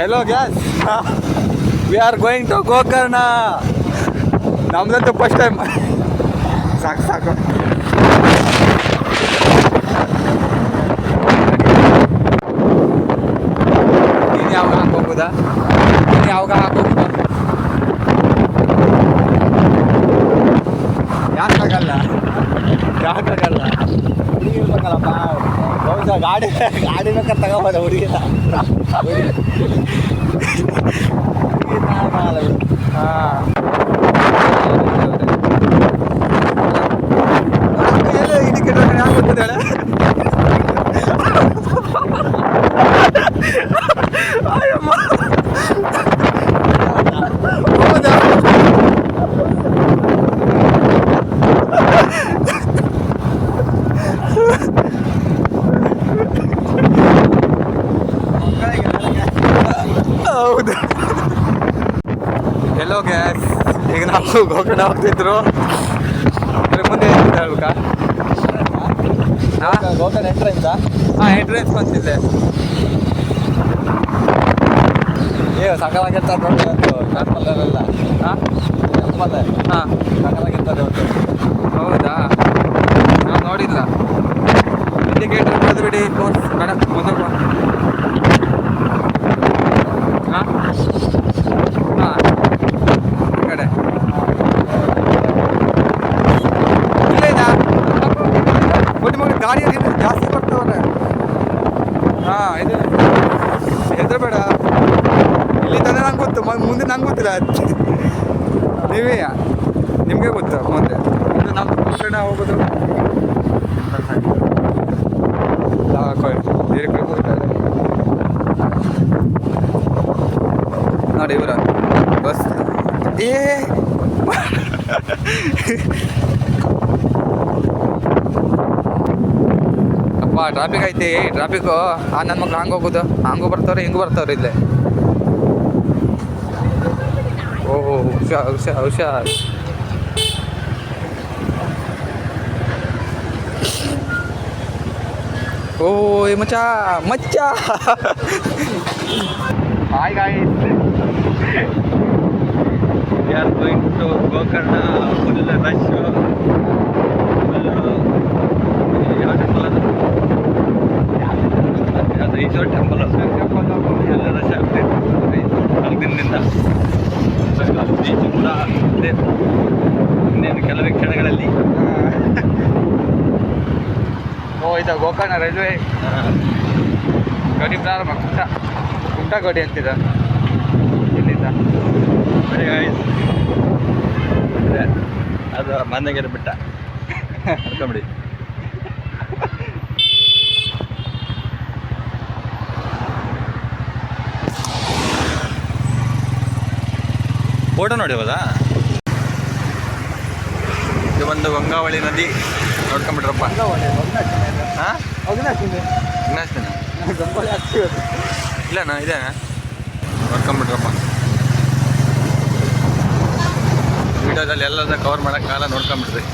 Hello guys we are going to Gokarna ನಮ್ದಂತೂ first time ಸಾಕು ಸಾಕು ನೀನು ಯಾವಾಗ ಹಾಕೋಗುದಾ ನೀನು ಯಾವಾಗ ಹಾಕೋಗುದಾ ಯಾಕಾಗಲ್ಲ ಯಾಕಾಗಲ್ಲ ಹುಡುಗಿ ಇರ್ಬೇಕಲ್ಲಪ್ಪ ಬಹುಶಃ ಗಾಡಿ ಗಾಡಿ ಬೇಕಾದ್ರೆ ತಗೋಬೋದ ಹುಡುಗಿನ ಹಾಂ ಇಂಡಿಕೇಟರ್ ಯಾಕೆ ಗೊತ್ತಿದ್ದಾಳೆ ಅಯ್ಯಮ್ಮ ಹೌದಾ ಹೌದು ಎಲ್ಲೋ ಗ್ಯಾಸ್ ಈಗ ನಾವು ಗೋಕರ್ಣ ಹೋಗ್ತಿದ್ರು. ಮುಂದೆ ಹೇಳ್ಬೇಕಾ? ಗೋಕರ್ಣ ಎಂಟ್ರೆನ್ಸ್ ಹಾಂ ಎಂಟ್ರೆನ್ಸ್ ಬಂತಿದೆ ಏ ಸಕಲಾಗಿರ್ತಾರೆ ನೋಡಿ ನಾರ್ಮಲ್ಲೆಲ್ಲ ಹಾಂ? ಹಾಂ. ಸಕಲಾಗಿರ್ತಾರೆ ಹೌದಾ? ನಾನು ನೋಡಿಲ್ಲ. ಇಂಡಿಕೇಟರ್ ಬಂದ್ಬಿಡಿ ಬಿಡಿ ಕೋರ್ಸ್ ಬೇಡ ಮುಂದೆ ಬಾ ಹಾಂ ಹಾಂ ಈ ಕಡೆ ಇಲ್ಲ ಇಲ್ಲ ಒಟ್ಟು ಮಗ ಗಾಡಿ ಅದೇನು ಜಾಸ್ತಿ ಬರ್ತಾವ್ರೆ ಹಾಂ ಇದು ಹೆದರಬೇಡ ಇಲ್ಲಿ ತಂದೆ ನಂಗೆ ಗೊತ್ತು ಮ- ಮುಂದೆ ನಂಗೆ ಗೊತ್ತಿಲ್ಲ. ನೀವೇ ನಿಮಗೆ ಗೊತ್ತು ಮುಂದೆ ಇದು ನಾವು ಕಡೆ ಹೋಗೋದು ನೋಡಿ ಇವರ. ಬಸ್. ಏ! ಅಪ್ಪ ಟ್ರಾಫಿಕ್ ಐತಿ ಟ್ರಾಫಿಕ್ಕು ಆ ನನ್ನ ಮಕ್ಳು ಹಂಗೆ ಹೋಗೋದು. ಹಂಗೂ ಬರ್ತಾವ್ರೆ, ಹಿಂಗೂ ಬರ್ತಾವ್ರೆ ಇಲ್ಲೇ. ಓಹೋ ಹುಷಾರ್ ಹುಷಾರ್ ಹುಷಾರ್ ಓ ಏ ಮಚ್ಚ ಮಚ್ಚ hi guys we are going to Gokarna full rush full ಯಾವ ಟೆಂಪಲ್ ಅದು ಈಶ್ವರ ಟೆಂಪಲ್ ಎಲ್ಲ ರಶ್ ಆಗ್ತೈತೆ ನಾಲ್ಕು ದಿನದಿಂದ. ಬೀಚ್ ಕೂಡ ಇದೆ ಇನ್ನೇನು ಕೆಲವೇ ಕ್ಷಣಗಳಲ್ಲಿ. ಓ ಇದು ಗೋಕರ್ಣ ರೈಲ್ವೆ. ಗಾಡಿ ಪ್ರಾರಂಭ. ಕುಂಟ ಕುಂಟ ಗಡಿ ಅಂತಿದ. ಇಲ್ಲಿಂದ. ಅದು ಮನೆಗೆ ಬಿಟ್ಟ. ಅನ್ಕೊಂಬಿಡಿ. ಫೋಟೋ ನೋಡಿವಲ್ಲ ಇದು ಒಂದು ಗಂಗಾವಳಿ ನದಿ ನೋಡ್ಕೊಂಬಿಟ್ರಪ್ಪ ಹಾಂ? ನಾ ಇದೆ ಇದೇನಾ? ನೋಡ್ಕೊಂಬಿಟ್ರಪ್ಪ ವಿಡಿಯೋದಲ್ಲಿ ಎಲ್ಲ ಕವರ್ ಮಾಡೋಕ್ಕಾಗಲ್ಲ ನೋಡ್ಕೊಂಬಿಟ್ರಿ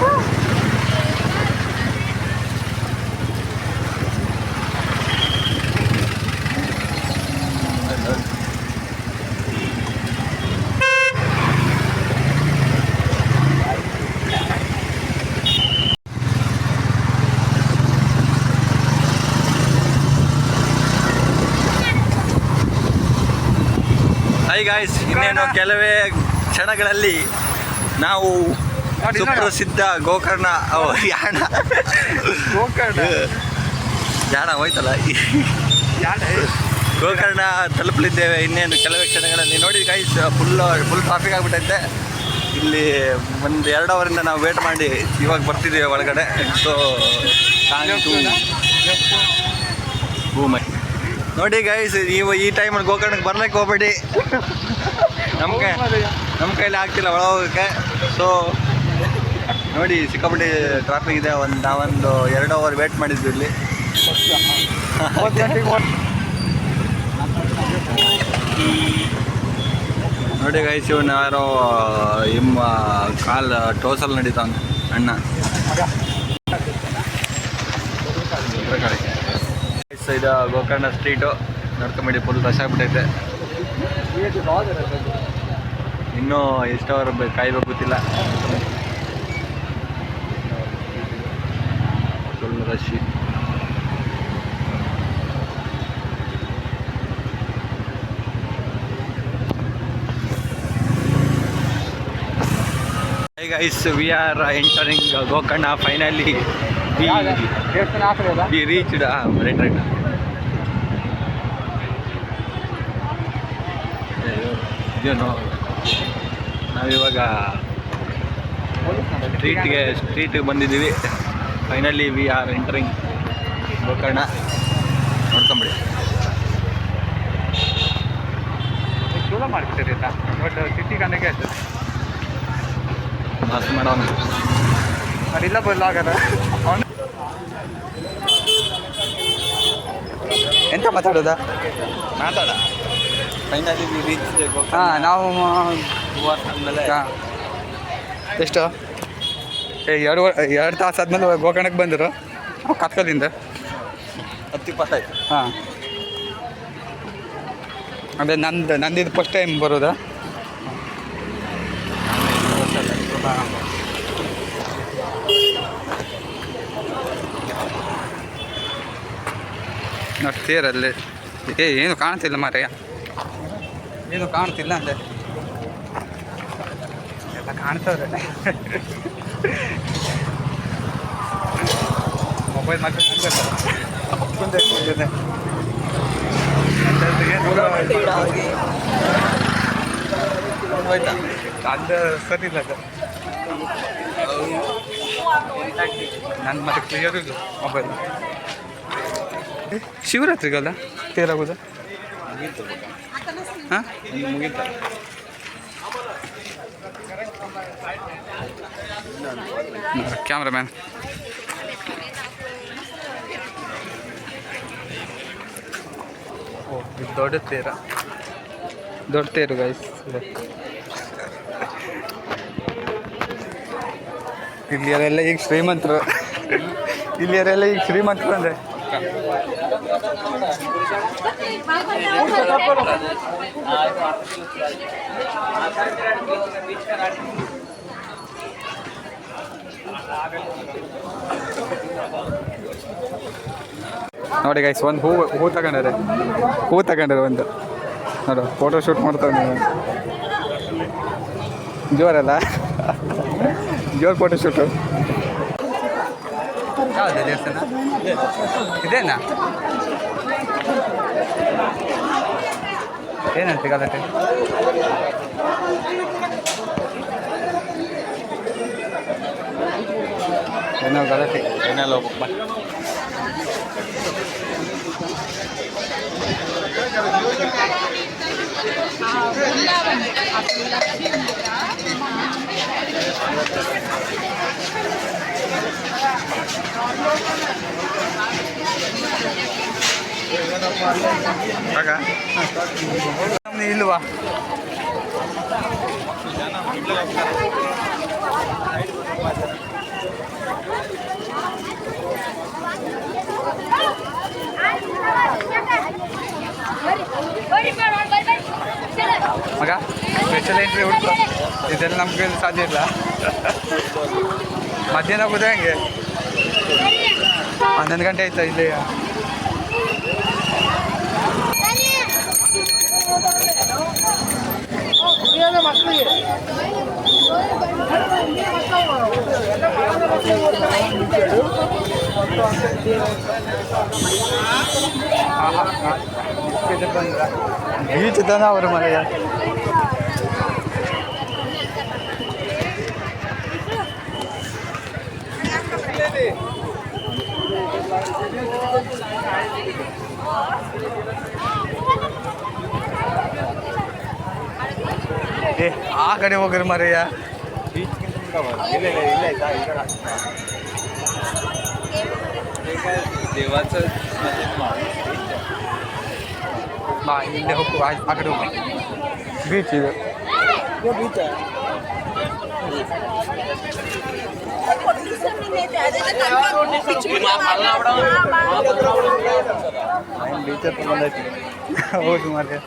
ಹೈ. ಗಾಯ್ಸ್ ಇನ್ನೇನು ಕೆಲವೇ ಕ್ಷಣಗಳಲ್ಲಿ ನಾವು. ಸುಪ್ರಸಿದ್ಧ ಗೋಕರ್ಣ ಯಾಣ. ಗೋಕರ್ಣ. ಯಾಣ ಹೋಯ್ತಲ್ಲ? ಗೋಕರ್ಣ ತಲುಪಲಿದ್ದೇವೆ ಇನ್ನೇನು ಕೆಲವೇ ಕ್ಷಣಗಳಲ್ಲಿ. ನೋಡಿ ಗಾಯ್ಸ್ ಫುಲ್ ಫುಲ್ ಟ್ರಾಫಿಕ್ ಆಗಿಬಿಟ್ಟೈತೆ. ಇಲ್ಲಿ ಒಂದು ಎರಡು ಅವರಿಂದ ನಾವು ವೇಟ್ ಮಾಡಿ ಇವಾಗ ಬರ್ತಿದ್ದೀವಿ ಒಳಗಡೆ. ಸೊ ಭೂಮಿ ನೋಡಿ ಗೈಸ್ ನೀವು ಈ ಟೈಮಲ್ಲಿ ಗೋಕರ್ಣಕ್ಕೆ ಬರ್ಲಿಕ್ಕೆ ಹೋಗ್ಬೇಡಿ. ನಮ್ಮ ಕೈ ನಮ್ಮ ಕೈಲಿ ಆಗ್ತಿಲ್ಲ ಒಳ ಹೋಗೋಕ್ಕೆ ಸೊ ನೋಡಿ, ಸಿಕ್ಕಾಪಟ್ಟೆ ಟ್ರಾಫಿಕ್ ಇದೆ. ಒಂದು ನಾವೊಂದು ಎರಡು ಅವರ್ ವೇಟ್ ಮಾಡಿದ್ವಿ ಇಲ್ಲಿ. ನೋಡಿ ಗೈಸ್ ಇವನು ಯಾರೋ ಇಮ್ಮ ಕಾಲ್ ಟೋಸಲ್ ನಡೀತಾವ ಅಣ್ಣ Guys, ಇದು ಗೋಕರ್ಣ ಸ್ಟ್ರೀಟು ನೋಡ್ಕೊಂಬಿಡಿ ಫುಲ್ ರಶ್ ಆಗ್ಬಿಟ್ಟೈತೆ ಇನ್ನೂ ಎಷ್ಟು ಕಾಯ್ಬೇಕು ಗೊತ್ತಿಲ್ಲ. Full rush guys, we are entering Gokarna finally. We, we reached, ah, right, right. ಇದೇನು ನಾವಿವಾಗ ಸ್ಟ್ರೀಟ್ಗೆ ಸ್ಟ್ರೀಟಿಗೆ ಬಂದಿದ್ದೀವಿ. Finally we are entering Gokarna ನೋಡ್ಕೊಂಬಿಡಿ. ಮಾಡ್ಬಿಟ್ಟಿರಿ ಬಟ್ ಸಿಟಿ ಕನೆಗೆ ಆಯ್ತದೆ ಮಸ್ತ್ ಮಾಡೋಣ ಅಡಿಲ್ಲ ಬಲ್ಲ ಆಗದ ಎಂತ ಮಾತಾಡೋದಾ? ಮಾತಾಡ. ಫೈನಲಿ ವಿ ರೀಚ್ ಹಾಂ ನಾವು. ಎಷ್ಟು? ಏ ಎರಡು ಎರಡು ತಾಸು ಆದ್ಮೇಲೆ ಗೋಕರ್ಣಕ್ಕೆ ಬಂದರು. ನಾವು ಕತ್ಕಲಿಂದ ಹತ್ತು ಇಪ್ಪತ್ತಾಯ್ತು. ಹಾಂ. ಅದೇ ನಂದು ನಂದಿದ್ದು ಫಸ್ಟ್ ಟೈಮ್ ಬರೋದಾ? ನೋಡ್ತೀರಲ್ಲಿ ಏ, ಏನು ಕಾಣ್ತಿಲ್ಲ ಮಾರಯ್ಯ. ಏನು ಕಾಣ್ತಿಲ್ಲ ಅಂದೆ. ಎಲ್ಲ ಕಾಣ್ತವ್ರೆ. ಮೊಬೈಲ್ ಮಾತ್ರ ಹೋಯ್ತಾ ಸರಿ ಇಲ್ಲ ನನ್ನ ಮತ್ತೆ ಕ್ಲಿಯರ್ ಇಲ್ಲ ಮೊಬೈಲ್ ಶಿವರಾತ್ರಿಗಲ್ಲ ತೇರಾಗೋದು? ಹಾಂ? ಕ್ಯಾಮ್ರಾಮ್ಯಾನ್. ದೊಡ್ಡ ತೇರ. ದೊಡ್ಡ ತೇರು ಗೈಸ್ ಇಲ್ಲಿಯರೆಲ್ಲ ಈಗ ಶ್ರೀಮಂತರು. ಇಲ್ಲಿಯರೆಲ್ಲ ಈಗ ಶ್ರೀಮಂತರು ಅಂದ್ರೆ. ನೋಡಿ ಗೈಸ್ ಒಂದು ಹೂ ಹೂ ತಗೊಂಡಾರೆ. ಹೂ ತಗೊಂಡಾರೆ ಒಂದು. ನೋಡು ಫೋಟೋ ಶೂಟ್ ಮಾಡ್ತಾನೆ ಜೋರಲ್ಲ? ಜೋರ್ ಫೋಟೋ ಶೂಟು ಯಾವುದು ದೇವಸ್ಥಾನ? ಇದೇನಾ? ಏನಂತ ಗಲಾಟೆ ಏನೋ ಗಲಾಟೆ ಏನೆಲ್ಲ ಹೋಗ್ಬೇಕು ಆಗ ನಮ್ದು ಇಲ್ವಾ? ಮಗ ಸ್ಪೆಷಲ್ ಎಂಟ್ರಿ ಉಂಟು. ಇದೆಲ್ಲ ನಮ್ಗೆ ಸಾಧ್ಯ ಇಲ್ಲ. ಮಧ್ಯಾಹ್ನ ಹೋಗುದು ಹೆಂಗೆ? ಹನ್ನೊಂದು ಗಂಟೆ ಆಯ್ತಾ ಇಲ್ಲಿ ಬೀಚ್ ತಾನ ಅವ್ರ ಮನೆಯ ಏ ಆ ಕಡೆ ಹೋಗ್ರಿ ಮರೆಯ. ದೇವಾचं ಬಾ ಇಲ್ಲೇ ಹೋಗು ಆ ಆ ಕಡೆ ಹೋಗು. ಬೀಚ್ ಇದು. ಬೀಚ್ ಹತ್ರ ಬಂದೈತಿ. ಹೌದು ಮಾರ್ರೆ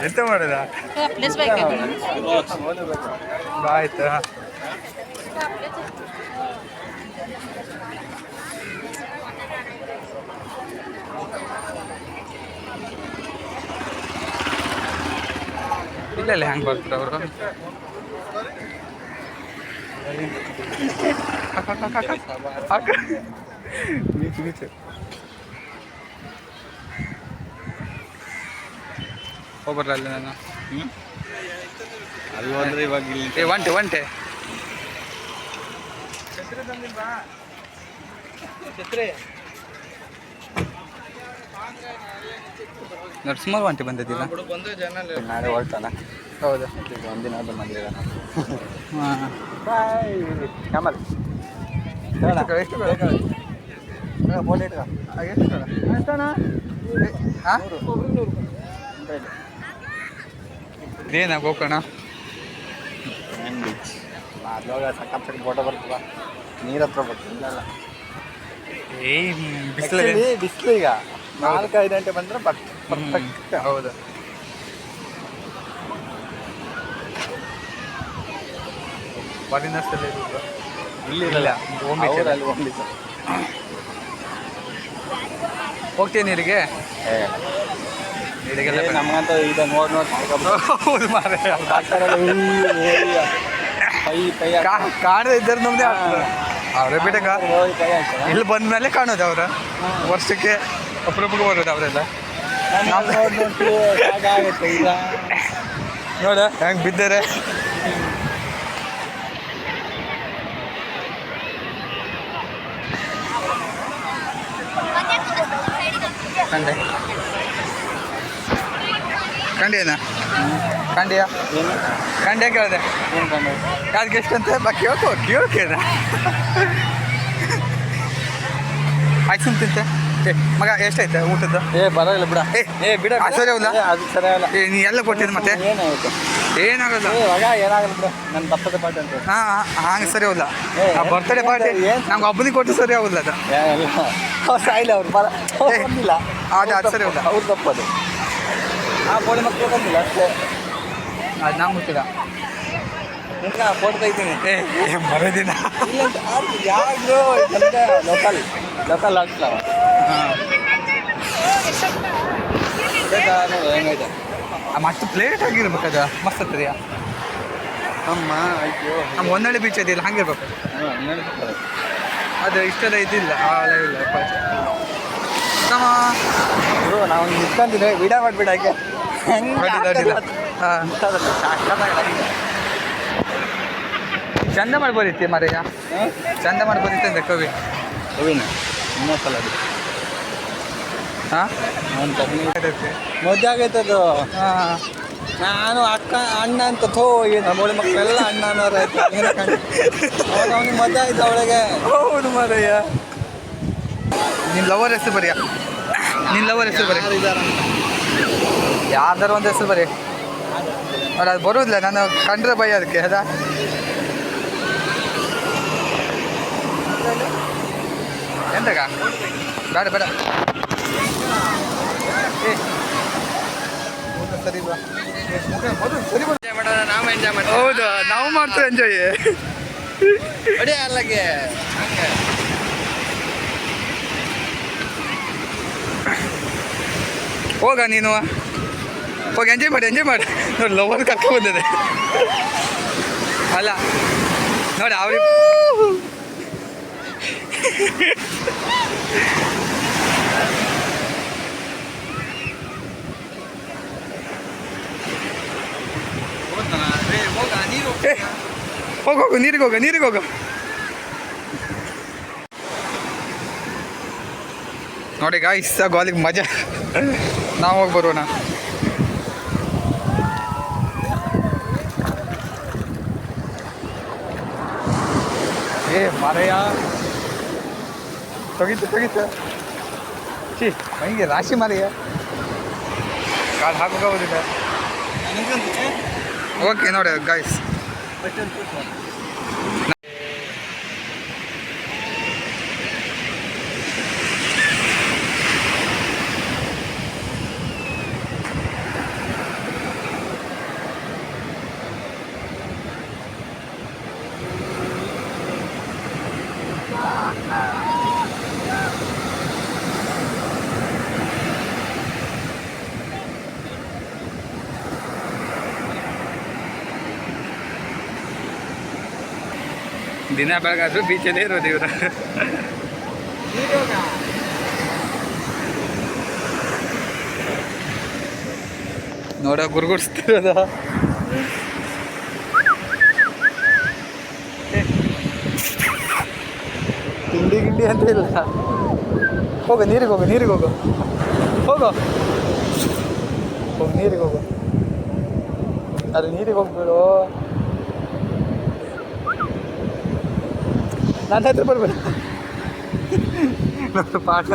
ಎಂತ ಮಾಡೋದ? ಪ್ಲೇಸ್ ಬೇಕು ಬಾ ಆಯ್ತಾ ಇಲ್ಲ ಇಲ್ಲ ಹೆಂಗೆ ಬರ್ತಾರೆ ಅವರು? ಬೀಚ್ ಬೀಚ್ ಹೋಗ್ಬರ್ಲ ಅಲ್ಲಿ ನಾನು? ಅಲ್ಲಿ ಹೋದ್ರೆ ಇವಾಗ ಇಲ್ಲಿ ಏ ಒಂಟೆ ಒಂಟೆ. ನೋಡಿ ಸುಮಾರು ಒಂಟೆ ಬಂದಿದ್ದಿಲ್ಲ. ನಾಳೆ ಹೊರ್ತಾನ ಹೌದಾ. ಒಂದಿನ ಅದು ಬಂದಿಲ್ಲ ಕಮಲ್ ಎಷ್ಟು ಹಾ? ಇದೇನಾ ಗೋಕರ್ಣ ಬೀಚ್ ಅದ್ರೊಳಗೆ ಫೋಟೋ ಬರ್ತದ ನೀರ್ ಹತ್ರ ಬರ್ತಿಲ್ಲ. ಏಯ್ ಬಿಸಿಲಲ್ಲಿ ಬಿಸಿಲು ಈಗ. ನಾಲ್ಕು ಐದು ಗಂಟೆ ಬಂದ್ರೆ ಪರ್ಫೆಕ್ಟ್ ಹೌದು. ಅಲ್ಲ. beach. ಹೋಗ್ತೀನಿ ಇಲ್ಲಿಗೆ ಏ, ಏ, ನಮ್ಗಂತೂ ಈಗ ನೋಡಿ ನೋಡಿ ಹೌದು ಮಾರ್ರೆ. ಕೈ ಕೈ ಕಾ- ಕಾಣದೇ ಇದ್ದಾರೆ ನಮ್ದೇ ಅವರೇ ಬಿಟ್ಟಗ ಹೋಗಿ ಕೈ ಹಾಕ್ತಾರೆ. ಇಲ್ಲಿ ಬಂದ ಮೇಲೆ ಕಾಣೋದು ಅವ್ರ. ವರ್ಷಕ್ಕೆ ಅಪರೂಪಕ್ಕೆ ಬರೋದು ಅವರೆಲ್ಲ. ನೋಡ್ ಹೆಂಗ್ ಬಿದ್ದಾರೆ. ಕಂಡಿಯನ ಕಂಡಿಯ ಕಂಡ ಕೇಳಿದೆ. ಯಾರಿಗೆ ಎಷ್ಟಂತೆ ಬಾ ಕೇಳ್ಕೋ ಕೇಳ್ಕೇನ ಆಯ್ತು ಸುಮ್ ತಿಂತೆ? ಏ ಮಗ ಎಷ್ಟೈತೆ ಊಟದ್ದು? ಏ ಬರೋಲ್ಲ ಬಿಡ. ಏ, ಬಿಡ ಸರಿ ಹೋಗ್ಲಾ? ಅದು ಸರಿ ಅಲ್ಲ ಏ ನೀ ಎಲ್ಲ ಕೊಟ್ಟಿದ್ದು ಮತ್ತೆ? ಏನಾಗುತ್ತೆ ಏನಾಗಲ್ಲ ಮಗ ಏನಾಗಲ್ಲ ಬಿಡ. ನನ್ನ ತಪ್ಪದ ಪಾರ್ಟಿ ಅಂತ ಹಾ ಹಂಗೆ ಸರಿ ಹೋಗ್ಲ ಏ, ಬರ್ತಡೇ ಪಾರ್ಟಿ? ನಮ್ಗೆ ಒಬ್ಬನಿಗೆ ಕೊಟ್ಟು ಸರಿ ಆಗೋಲ್ಲ ಅದು. ಇಲ್ಲ. ಅವ್ರು ಸಾಯಿಲ್ಲ ಅವ್ರು ಬರ ಇಲ್ಲ ಅದು- ಅದು ಸರಿ ಹೋಗ್ಲ. ಅವ್ರು ತಪ್ಪದು ಆ ಬೋಳಿ ಮಕ್ಕಳು ಬಂದಿಲ್ಲ ಅಷ್ಟೇ. ಅದು ನಮ್ಗೆ ಗೊತ್ತಿಲ್ಲ ನಿನ್ನ ಫೋಟೋ ತೆಗಿತೀನಿ. ಬರೋದಿನ ಯಾರು ಲೋಕಲ್ ಲೋಕಲ್ ಆಗ್ತಲ್ಲ ಬೇಕಾ ನೋಡು ಹೆಂಗೈತೆ ಮತ್ತೆ ಪ್ಲೇಟ್ ಆಗಿರ್ಬೇಕದ ಮಸ್ತ್ ಹತ್ತರಿಯ ಅಮ್ಮ ಅಯ್ಯೋ. ನಮ್ಮ ಹೊನ್ನಳ್ಳಿ ಬೀಚ್ ಅದಿಲ್ಲ ಹಂಗಿರ್ಬೇಕು. ಅದು ಇಷ್ಟೆಲ್ಲ ಇದಿಲ್ಲ ಆ ಇಲ್ಲ ನಮ್ಮ ಬ್ರೋ ನಾವು ನಿಂತ್ಕೊಂತೀನಿ ವಿಡಾ ಮಾಡ್ಬಿಡ ಹಾಗೆ. ಅಡ್ಡಿಲ್ಲ. ಅಡ್ಡಿಲ್ಲ ಹಾಂ. ಚಂದ ಮಾಡ್ಬೋದಿತ್ತೆ ಮರೆಯ ಚಂದ ಮಾಡ್ಬೋದಿತ್ತೆ ಅಂದೆ ಕವಿ? ಕವಿನ. ಇನ್ನೊಂದ್ಸಲ ಅದು ಹಾಂ? ಮದುವೆ ಆಗೈತದು. ಹಾಂ. ನಾನು ಅಕ್ಕ ಅಣ್ಣ ಅಂತ ಥೋ ಏನು ನಮ್ಮೊಳ್ಳೆ ಮಕ್ಕಳೆಲ್ಲ ಅಣ್ಣ ಅನ್ನೋರು ಆಯ್ತು. ಅವಾಗ ಅವನಿಗೆ ಮಜಾ ಆಯ್ತು ಅವಳಿಗೆ. ಹೌದು ಮರಯ್ಯ. ನಿನ್ನ ಲವರ್ ಹೆಸರು ಬರೆಯ. ನಿನ್ನ ಲವರ್ ಹೆಸರು ಬರಿ ಯಾರ್ದಾರು ಒಂದು ಹೆಸರು ಬರೀ. ನೋಡಿ ಅದು ಬರುವುದಿಲ್ಲ ನಾನು ಕಂಡ್ರೆ ಭಯ ಅದಕ್ಕೆ ಅದ? ಎಂತಗ ಬೇಡ ಬೇಡ. ಸರಿ ನಾವು ಎಂಜಾಯ್ ಮಾಡಿ ಹೌದಾ ನಾವು ಮಾಡ್ತೇವೆ ಎಂಜಾಯ್ ಅಡಿ ಅಲ್ಲಗೆ. ಹೋಗ ನೀನು. ಹೋಗಿ ಎಂಜಾಯ್ ಮಾಡಿ ಎಂಜಾಯ್ ಮಾಡಿ. ನೋಡಿ ಲವರ್ ಕರ್ಕೊ ಬಂದಿದೆ. ಅಲ್ಲ, ನೋಡಿ ಅವ್ರಿ ಹೋಗು ಹೋಗು, ನೀರಿಗೆ ಹೋಗ ನೀರಿಗೆ ಹೋಗ. ನೋಡಿ ಗಾಯ್ಸ್ ಗಾಲಿಗೆ ಮಜಾ. ನಾವು ಹೋಗಿ ಬರೋಣ. ಏ ಮರೆಯ. ತೆಗಿತು ತೆಗಿತು. ಛೀ ಹಂಗೆ ರಾಶಿ ಮರೆಯ. ಕಾಲು ಹಾಕೋದಿಲ್ಲ ಓಕೆ ನೋಡಿ ಗಾಯ್ಸ್ ದಿನ ಬೆಳಗಾದ್ರು ಬೀಚಲ್ಲೇ ಇರೋದು ಇವರು. ನೋಡ ಗುರುಗುಡಿಸ್ತಿರೋದ. ತಿಂಡಿ ಗಿಂಡಿ ಅಂತ ಇಲ್ಲ. ಹೋಗು, ನೀರಿಗೆ ಹೋಗು ನೀರಿಗೆ ಹೋಗು. ಹೋಗು. ಹೋಗು, ನೀರಿಗೆ ಹೋಗು. ಅದು ನೀರಿಗೆ ಹೋಗ್ಬೇಡು. ನನ್ನ ಹತ್ರ ಬರ್ಬೇಡ ನನ್ನ ಪಾಠ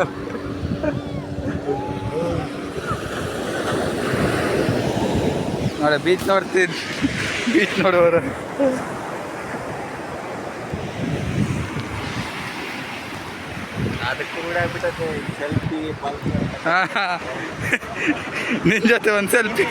ನೋಡ ಬೀಚ್ ನೋಡ್ತೀನಿ. ಬೀಚ್ ಸೆಲ್ಫಿ ನಿನ್ನ ಜೊತೆ ಒಂದು ಸೆಲ್ಫಿ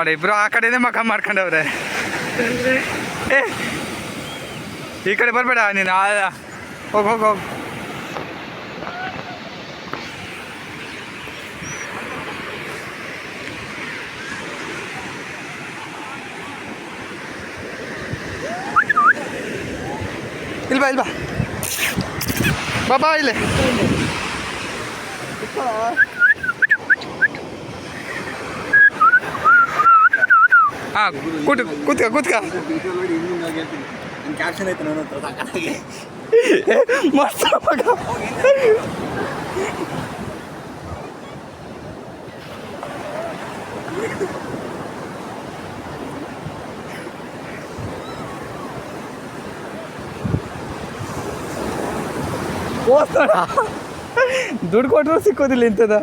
ನೋಡಿ ಇಬ್ರು ಆ ಕಡೆನೇ ಮಖ ಮಾಡ್ಕೊಂಡವ್ರೆ. ಏ, ಈ ಕಡೆ ಬರಬೇಡ, ನೀನು ಹೋಗಿ, ಹೋಗ್, ಹೋಗಿ. ಇಲ್ವಾ ಇಲ್ವಾ ಬಾ ಬಾ, ಇಲ್ಲಿ. ಹಾಂ ಕೂತು ಕೂತ್ಕ ಕೂತ್ಕ. ಕ್ಯಾಪ್ಷನ್ ಐತೆ ನನ್ನ ಹತ್ರ ಮಸ್ತ್ ದುಡ್ಡು ಕೊಟ್ಟರು ಸಿಕ್ಕೋದಿಲ್ಲ ಇಂಥದ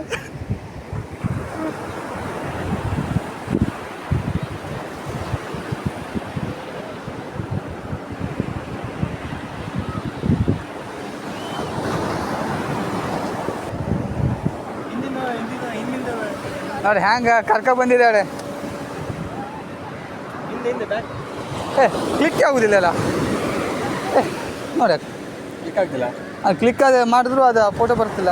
ನೋಡಿ ಹ್ಯಾಂಗ ಕರ್ಕ ಬಂದಿದ್ದಾಳೆ. ಏ ಕ್ಲಿಕ್ ಆಗುದಿಲ್ಲ ಅಲ್ಲ ನೋಡಿ ಕ್ಲಿಕ್ ಆಗ್ತಿಲ್ಲ. ಅದು ಕ್ಲಿಕ್ ಮಾಡಿದ್ರು ಅದು ಫೋಟೋ ಬರ್ತಿಲ್ಲ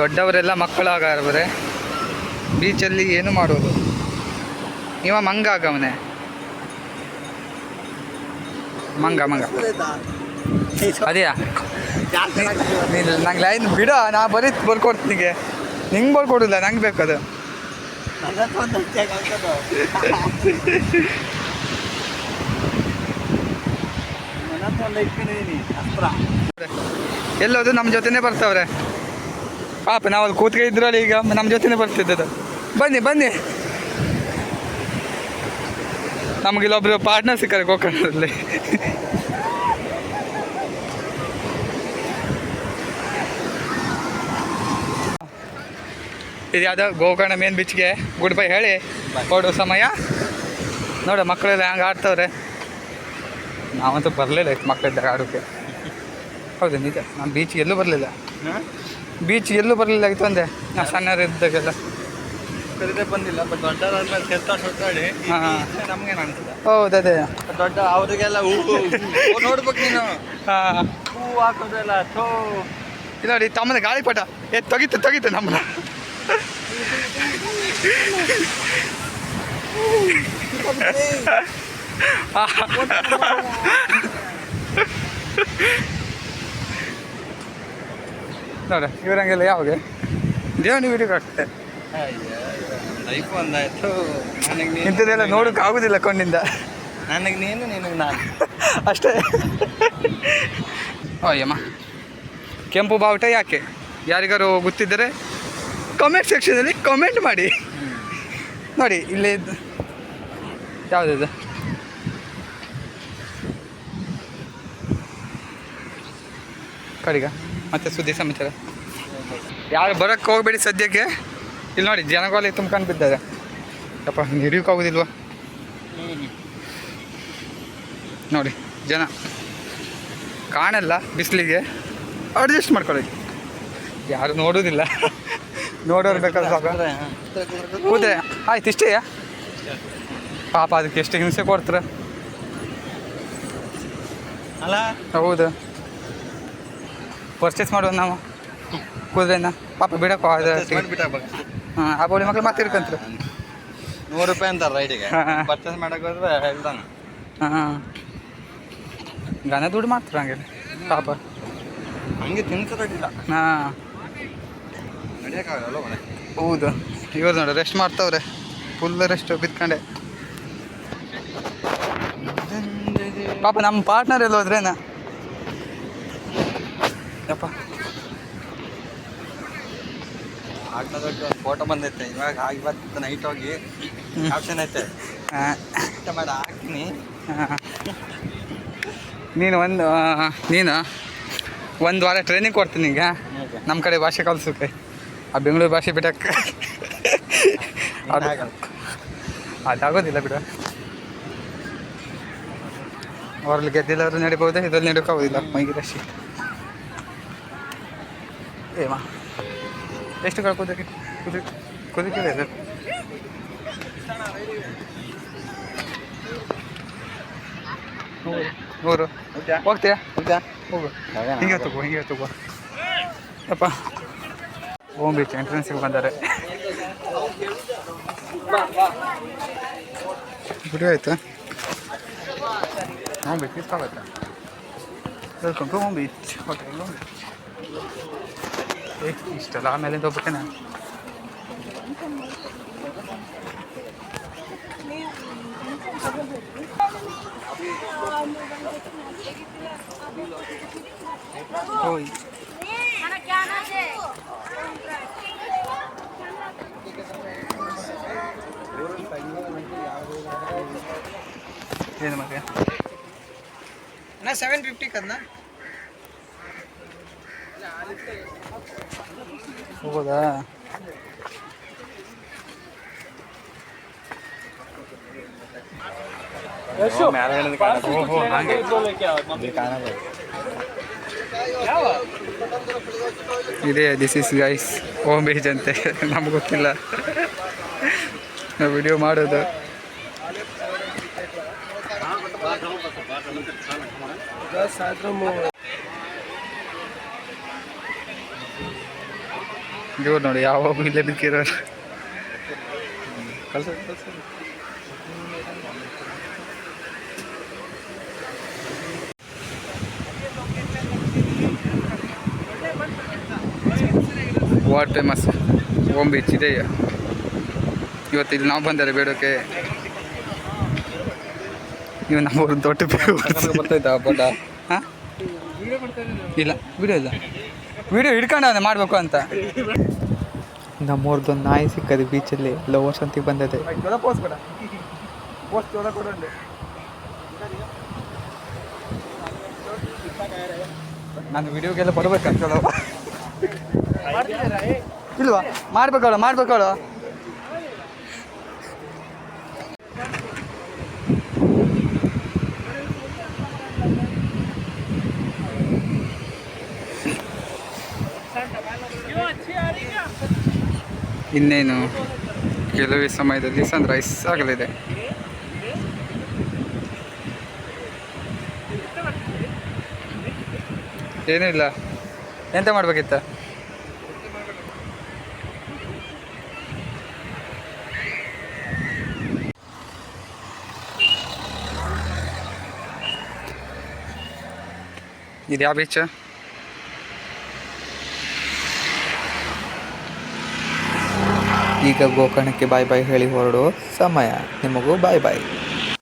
ದೊಡ್ಡವರೆಲ್ಲ ಮಕ್ಕಳಾಗವ್ರೆ. ಬೀಚಲ್ಲಿ ಏನು ಮಾಡೋದು? ಇವ ಮಂಗ ಆಗವನೆ ಮಂಗ ಮಂಗ. ಅದೇಯಾ? ನೀನು ನಂಗೆ ಲೈನ್ ಬಿಡ ನಾ ಬರೀ ಬರ್ಕೊಡ್ತೀನಿ ನಿಂಗೆ. ಬರ್ಕೊಡಿಲ್ಲ ನಂಗೆ ಬೇಕದು. ಎಲ್ಲೋದು ನಮ್ಮ ಜೊತೆನೇ ಬರ್ತಾವ್ರೆ. ಪಾಪ, ನಾವಲ್ಲಿ ಕೂತ್ಕೆ ಇದ್ರಲ್ಲಿ ಈಗ ನಮ್ಮ ಜೊತೆನೇ ಬರ್ತಿದ್ದದು ಬನ್ನಿ ಬನ್ನಿ. ನಮ್ಗೆ ಇಲ್ಲೊಬ್ರು ಪಾರ್ಟ್ನರ್ ಸಿಕ್ಕಾರೆ ಗೋಕರ್ಣದಲ್ಲಿ. ಇದು ಯಾವುದೋ ಗೋಕರ್ಣ ಮೇನ್ ಬೀಚ್ಗೆ ಗುಡ್ ಬೈ ಹೇಳಿ ಹೊರಡೋ ಸಮಯ. ನೋಡ, ಮಕ್ಕಳೆಲ್ಲ ಹ್ಯಾಂಗೆ ಆಡ್ತವ್ರೆ. ನಾವಂತೂ ಬರಲಿಲ್ಲ ಮಕ್ಕಳಿದ್ದಾಗ ಆಡೋಕ್ಕೆ ಹೌದು, ನಿಜ. ನಾನು ಬೀಚ್ಗೆ ಎಲ್ಲೂ ಬರಲಿಲ್ಲ. ಬೀಚ್ ಎಲ್ಲೂ ಬರಲಿಲ್ಲ ಆಗಿತ್ತು ಅಂದೆ. ನಾ ಸಣ್ಣರಿದ್ದಾಗೆಲ್ಲ ಕರೀದೇ ಬಂದಿಲ್ಲ ಬಟ್ ದೊಡ್ಡದಾದ್ಮೇಲೆ ಕೆಲಸ ಸುತ್ತಾಡಿ ಹಾ. ನಮ್ಗೆ ಅನ್ಸುತ್ತೆ ಹೌದು ಅದೇ. ದೊಡ್ಡ ಅವರಿಗೆಲ್ಲ ಹೂವು ನೋಡ್ಬೇಕು ನೀನು. ಹಾಂ. ಹೂ ಹಾಕೋದೆಲ್ಲ ಥೋ. ಇಲ್ಲ ನೋಡಿ ತಮ್ಮನ ಗಾಳಿಪಟ. ಏ ತೆಗಿತು ತೆಗಿತು ನಮ್ಮನ್ನ. ನೋಡ, ಇವರಂಗೆಲ್ಲ ಯಾವಾಗ? ದೇವನಿ ವಿಡಿಯೋ ಆಗ್ತದೆ ಲೈಫ್ ಒಂದಾಯ್ತು ನನಗೆ ನೀನು ಇಂಥದ್ದೆಲ್ಲ ನೋಡೋಕೆ ಆಗುದಿಲ್ಲ ಕಣ್ಣಿಂದ. ನನಗೆ ನೀನು ನಿನಗೆ ನಾನು ಅಷ್ಟೇ ಅಯ್ಯಮ್ಮ ಕೆಂಪು ಬಾವುಟ ಯಾಕೆ? ಯಾರಿಗಾರು ಗೊತ್ತಿದ್ದರೆ ಕಮೆಂಟ್ ಸೆಕ್ಷನಲ್ಲಿ ಕಮೆಂಟ್ ಮಾಡಿ. ನೋಡಿ, ಇಲ್ಲಿ ಯಾವುದಿದೆ? ಕಡಿಗ. ಮತ್ತೆ ಸುದ್ದಿ ಸಮಾಚಾರ? ಯಾರು ಬರೋಕ್ಕೆ ಹೋಗಬೇಡಿ ಸದ್ಯಕ್ಕೆ. ಇಲ್ಲಿ ನೋಡಿ ಜನಗಳಲ್ಲಿ ತುಂಬ್ಕೊಂಡು ಬಿದ್ದಾರೆ. ಯಪ್ಪ ಹಿಡಿಯೋಕ್ಕಾಗೋದಿಲ್ವಾ ನೋಡಿ ಜನ. ಕಾಣಲ್ಲ ಬಿಸಿಲಿಗೆ. ಅಡ್ಜಸ್ಟ್ ಮಾಡ್ಕೊಳ್ಳಿ. ಯಾರು ನೋಡೋದಿಲ್ಲ. ನೋಡೋರು ಬೇಕಾದ್ರೆ ಸಾಕು. ಕೂತ್ರೆ ಆಯ್ತು ಇಷ್ಟೇ? ಪಾಪ ಅದಕ್ಕೆ ಎಷ್ಟು ಹಿಂಸೆ ಕೊಡ್ತಾರೆ. ಅಲ್ಲ. ಹೌದು. ಪರ್ಚೇಸ್ ಮಾಡುವ ನಾವು ಕುದುರೆನ ಪಾಪ ಬಿಡಪ್ಪ ಹಾಂ ಆ ಬೋಳಿ ಮಕ್ಳು ಮತ್ತೆ ಇರ್ಕಂತಾರೆ. ನೂರು ರೂಪಾಯಿ ಅಂತಾರೆ ರೈಡಿಗೆ. ಪರ್ಚೇಸ್ ಮಾಡಕ್ಕೆ ಹೋದ್ರೆ ಹಾಂ ಗನ ದುಡ್ಡು ಮಾತ್ರ ಹಂಗೆ ಪಾಪ. ಹಂಗೆ ತಿನ್ಕೊಡಿಲ್ಲ ಹಾಂ. ಹೌದು. ಇವ್ರು ನೋಡಿ ರೆಸ್ಟ್ ಮಾಡ್ತಾವ್ರೆ. ಫುಲ್ ರೆಸ್ಟ್ ಬಿತ್ಕೊಂಡೆ. ಪಾಪ ನಮ್ಮ ಪಾರ್ಟ್ನರ್ ಎಲ್ಲ ಹೋದ್ರೇನ ಯಪ್ಪ ಆಗ್ಲದೊಟ್ಟು ಒಂದು ಫೋಟೋ ಬಂದೈತೆ. ಇವಾಗ ಆಗಿ ಬರ್ತಿತ್ತು ನೈಟ್ ಹೋಗಿ ಆಪ್ಷನ್ ಐತೆ. ಹಾಂ ಮಾಡಿ ಹಾಕ್ತೀನಿ. ನೀನು ಒಂದು ನೀನು ಒಂದು ವಾರ ಟ್ರೈನಿಂಗ್ ಕೊಡ್ತೀನಿ ಈಗ. ನಮ್ಮ ಕಡೆ ಭಾಷೆ ಕಲಿಸೋಕೆ ಆ ಬೆಂಗಳೂರು ಭಾಷೆ ಬಿಡಕ್ಕೆ. ಅದಾಗೋದಿಲ್ಲ ಬಿಡು. ಅವ್ರಲ್ಲಿ ಗೆದ್ದಿಲ್ಲವರು ನಡಿಬೋದು ಇದ್ರಲ್ಲಿ ನಡೋಕ್ಕಾಗೋದಿಲ್ಲ ಮೈಗೆ ರಶಿ. ಏಮಾ ಎಷ್ಟು ಕಾಲ ಕುದಕ್ಕೆ ಕುದಿ ಕುದಿಕಿದೆ ಸರ್ ನೂರು ಹೋಗ್ತೀಯಾ? ಹೋಗು. ಹಿಂಗೆ ತಗೋ ಹಿಂಗೆ ತಗೋ. ಅಪ್ಪ ಓಮ್ ಬೀಚ್ ಎಂಟ್ರೆನ್ಸಿಗೆ ಬಂದರೆ. ಗುಡಿ ಆಯ್ತಾ? ಓಮ್ ಬೀಚ್ ಇಷ್ಟ ಆಗುತ್ತೆ. Welcome to Om beach hotel Om beach ಏ ಇಷ್ಟಲ್ಲ ಆಮೇಲಿಂದ ಹೋಗ್ಬೇಕೆ ನಾನು ಓಯ್ ಏನು ಮತ್ತೆ ನಾ ಸೆವೆನ್ ಫಿಫ್ಟಿ ಕದ್ನ ಹೋಗೋದಾ? ಓಹೋ ಹಾಗೆ. ಇದೇ this is guys Om beach ಅಂತೆ. ನಮ್ಗೆ ಗೊತ್ತಿಲ್ಲ. ನಾವು ವಿಡಿಯೋ ಮಾಡೋದು. ಇವ್ರು ನೋಡಿ ಯಾವಾಗ ಇಲ್ಲೇ ಕಳ್ಸ ವಾಟ್ ಫೇಮಸ್ ಓಮ್ ಬೀಚ್ ಇದೆ ಇವತ್ತು ಇಲ್ಲಿ ನಾವು ಬಂದರೆ ಬೇಡೋಕೆ. ಇವು ನಮ್ಮ ದೊಡ್ಡ ಬರ್ತೈತಾ ಬಡ ಹಾಂ? ಇಲ್ಲ ವಿಡಿಯೋ ಇಲ್ಲ. ವಿಡಿಯೋ ಹಿಡ್ಕೊಂಡು ಮಾಡಬೇಕು ಅಂತ. ನಮ್ಮೂರ್ದೊಂದು ನಾಯಿ ಸಿಕ್ಕದೆ ಬೀಚಲ್ಲಿ ಲವರ್ಸ್ ಅಂತ ಬಂದದೆ. ನಾನು ವಿಡಿಯೋಗೆಲ್ಲ ಬರ್ಬೇಕು? ಇಲ್ವಾ? ಮಾಡ್ಬೇಕಲ್ಲ ಮಾಡ್ಬೇಕಲ್ಲ ಇನ್ನೇನು? ಕೆಲವೇ ಸಮಯದಲ್ಲಿ ಸನ್ರೈಸ್ ಆಗಲಿದೆ. ಏನೂ ಇಲ್ಲ. ಎಂತ ಮಾಡ್ಬೇಕಿತ್ತ? ಇದು ಯಾವ ಬೀಚ್ ಈಗ ಗೋಕರ್ಣಕ್ಕೆ ಬಾಯ್ ಬಾಯ್ ಹೇಳಿ ಹೊರಡುವ ಸಮಯ. ನಿಮಗೂ ಬಾಯ್ ಬಾಯ್